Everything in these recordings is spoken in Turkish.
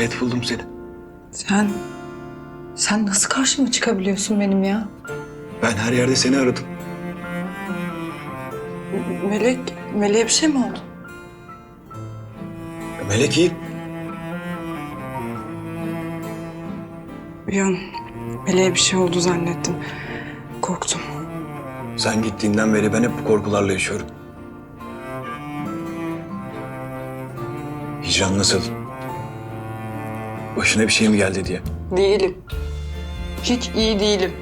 Nihayet buldum seni. Sen... Sen nasıl karşıma çıkabiliyorsun benim ya? Ben her yerde seni aradım. Melek, Melek'e bir şey mi oldu? Melek iyi. Bir an Melek'e bir şey oldu zannettim. Korktum. Sen gittiğinden beri ben hep bu korkularla yaşıyorum. Hicran nasıl? Başına bir şey mi geldi diye. Değilim. Hiç iyi değilim.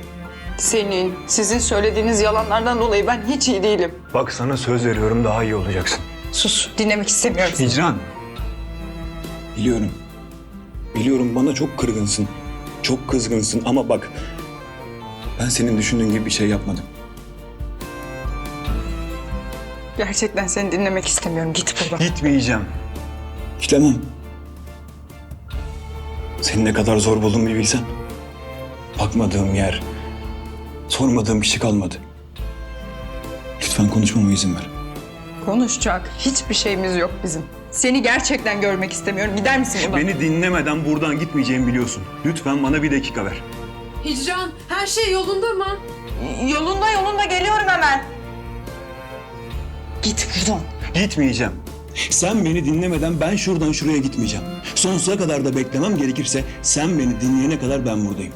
Senin, sizin söylediğiniz yalanlardan dolayı ben hiç iyi değilim. Bak sana söz veriyorum daha iyi olacaksın. Sus, dinlemek istemiyorum. Hicran. Biliyorum. Biliyorum bana çok kırgınsın. Çok kızgınsın ama bak. Ben senin düşündüğün gibi bir şey yapmadım. Gerçekten seni dinlemek istemiyorum. Git buradan. Gitmeyeceğim. Gidemem. Seni ne kadar zor buldum bir bilsen. Bakmadığım yer, sormadığım kişi kalmadı. Lütfen konuşmama izin ver. Konuşacak hiçbir şeyimiz yok bizim. Seni gerçekten görmek istemiyorum. Gider misin buradan? Beni dinlemeden buradan gitmeyeceğimi biliyorsun. Lütfen bana bir dakika ver. Hicran her şey yolunda mı? Yolunda yolunda geliyorum hemen. Git buradan. Gitmeyeceğim. Sen beni dinlemeden ben şuradan şuraya gitmeyeceğim. Sonsuza kadar da beklemem gerekirse sen beni dinleyene kadar ben buradayım.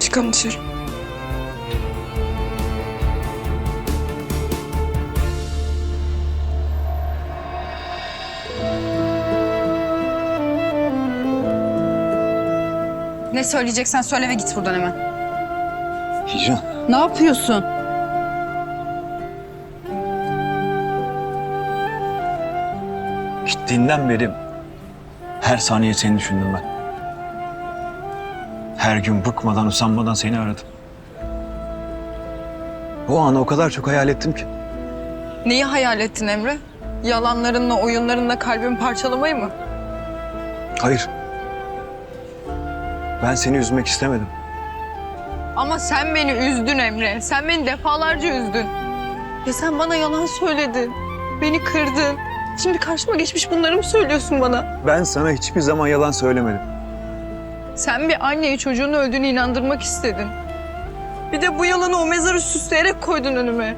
Çıkalım dışarı. Ne söyleyeceksen söyle ve git buradan hemen. Hicran. Ne yapıyorsun? Gittiğinden beri her saniye seni düşündüm ben. Her gün bıkmadan, usanmadan seni aradım. O anı o kadar çok hayal ettim ki. Neyi hayal ettin Emre? Yalanlarınla, oyunlarınla kalbimi parçalamayı mı? Hayır. Ben seni üzmek istemedim. Ama sen beni üzdün Emre. Sen beni defalarca üzdün. Ya sen bana yalan söyledin. Beni kırdın. Şimdi karşıma geçmiş bunları mı söylüyorsun bana? Ben sana hiçbir zaman yalan söylemedim. Sen bir anneyi çocuğun öldüğünü inandırmak istedin. Bir de bu yalanı o mezarı süsleyerek koydun önüme.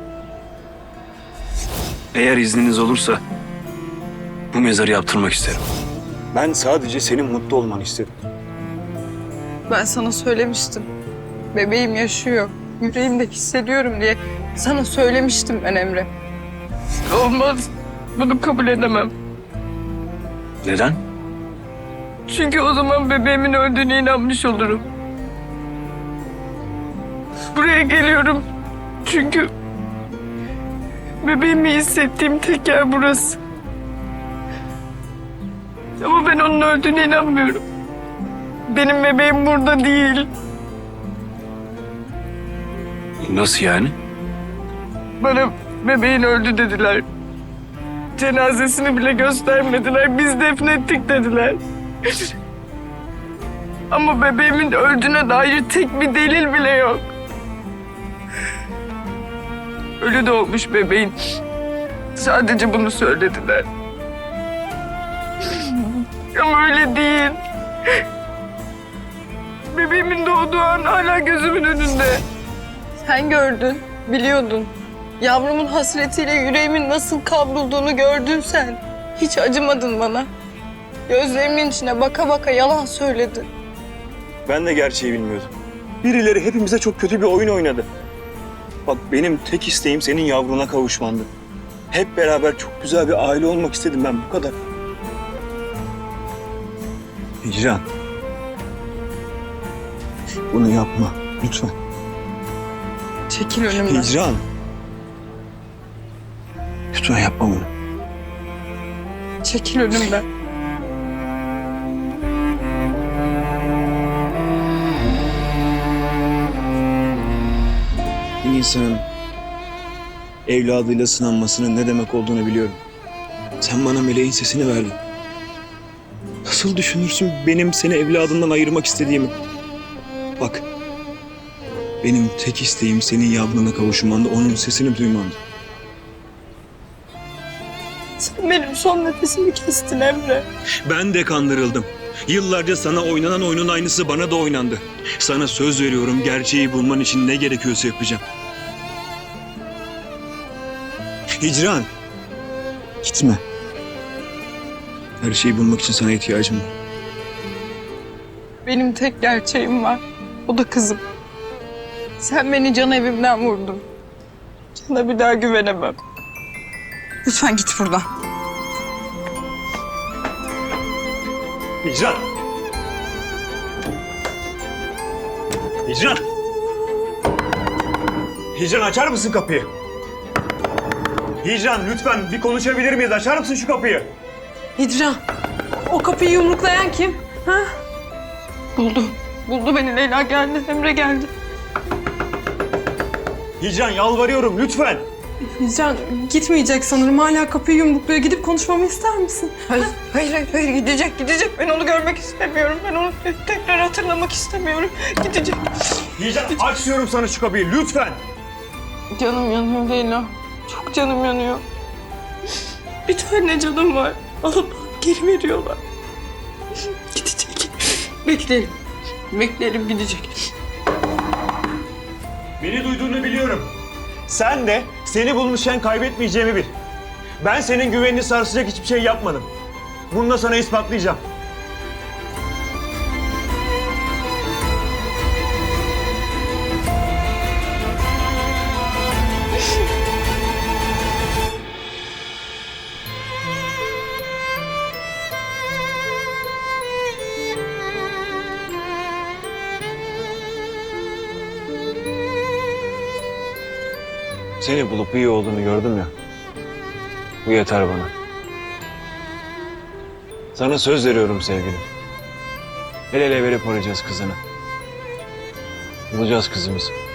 Eğer izniniz olursa bu mezarı yaptırmak isterim. Ben sadece senin mutlu olmanı istedim. Ben sana söylemiştim. Bebeğim yaşıyor. Yüreğimde hissediyorum diye sana söylemiştim ben Emre. Olmaz. Bunu kabul edemem. Neden? Çünkü o zaman bebeğimin öldüğüne inanmış olurum. Buraya geliyorum. Çünkü bebeğimi hissettiğim tek yer burası. Ama ben onun öldüğüne inanmıyorum. Benim bebeğim burada değil. Nasıl yani? Bana bebeğin öldü dediler. Cenazesini bile göstermediler. Biz defnettik dediler. Ama bebeğimin öldüğüne dair tek bir delil bile yok. Ölü doğmuş bebeğin. Sadece bunu söylediler. Ama öyle değil. Bebeğimin doğduğu an hala gözümün önünde. Sen gördün, biliyordun. Yavrumun hasretiyle yüreğimin nasıl kavrulduğunu gördün sen. Hiç acımadın bana. Gözlerimin içine baka baka yalan söyledin. Ben de gerçeği bilmiyordum. Birileri hepimize çok kötü bir oyun oynadı. Bak benim tek isteğim senin yavruna kavuşmandı. Hep beraber çok güzel bir aile olmak istedim ben bu kadar. Hicran. Bunu yapma lütfen. Çekil önümden. Hicran. Lütfen yapma bunu. Çekil önümden. Bir insanın evladıyla sınanmasının ne demek olduğunu biliyorum. Sen bana meleğin sesini verdin. Nasıl düşünürsün benim seni evladından ayırmak istediğimi? Bak, benim tek isteğim senin yavruna kavuşmandı, onun sesini duymandı. Sen benim son nefesimi kestin Emre. Ben de kandırıldım. Yıllarca sana oynanan oyunun aynısı bana da oynandı. Sana söz veriyorum gerçeği bulman için ne gerekiyorsa yapacağım. Hicran. Gitme. Her şeyi bulmak için sana ihtiyacım var. Benim tek gerçeğim var. O da kızım. Sen beni can evimden vurdun. Sana bir daha güvenemem. Lütfen git buradan. Hicran! Hicran! Hicran açar mısın kapıyı? Hicran lütfen bir konuşabilir miyiz? Açar mısın şu kapıyı? Hicran, o kapıyı yumruklayan kim? Ha? Buldu. Buldu beni Leyla geldi. Emre geldi. Hicran yalvarıyorum lütfen. Hicran gitmeyecek sanırım. Hala kapıyı yumrukluyor. Gidip konuşmamı ister misin? Hayır, hayır, hayır, hayır. Gidecek, gidecek. Ben onu görmek istemiyorum. Ben onu tekrar hatırlamak istemiyorum. Gidecek. Hicran aç diyorum sana şu kapıyı lütfen. Canım yanıyor Leyla. Çok canım yanıyor. Bir tane canım var. Alıp geri veriyorlar. Gidecek. Bekleyelim. Bekleyelim gidecek. Beni duyduğunu biliyorum. Sen de seni bulmuşken kaybetmeyeceğimi bil. Ben senin güvenini sarsacak hiçbir şey yapmadım. Bunu da sana ispatlayacağım. Seni bulup iyi olduğunu gördüm ya. Bu yeter bana. Sana söz veriyorum sevgilim. El ele verip arayacağız kızını. Bulacağız kızımızı.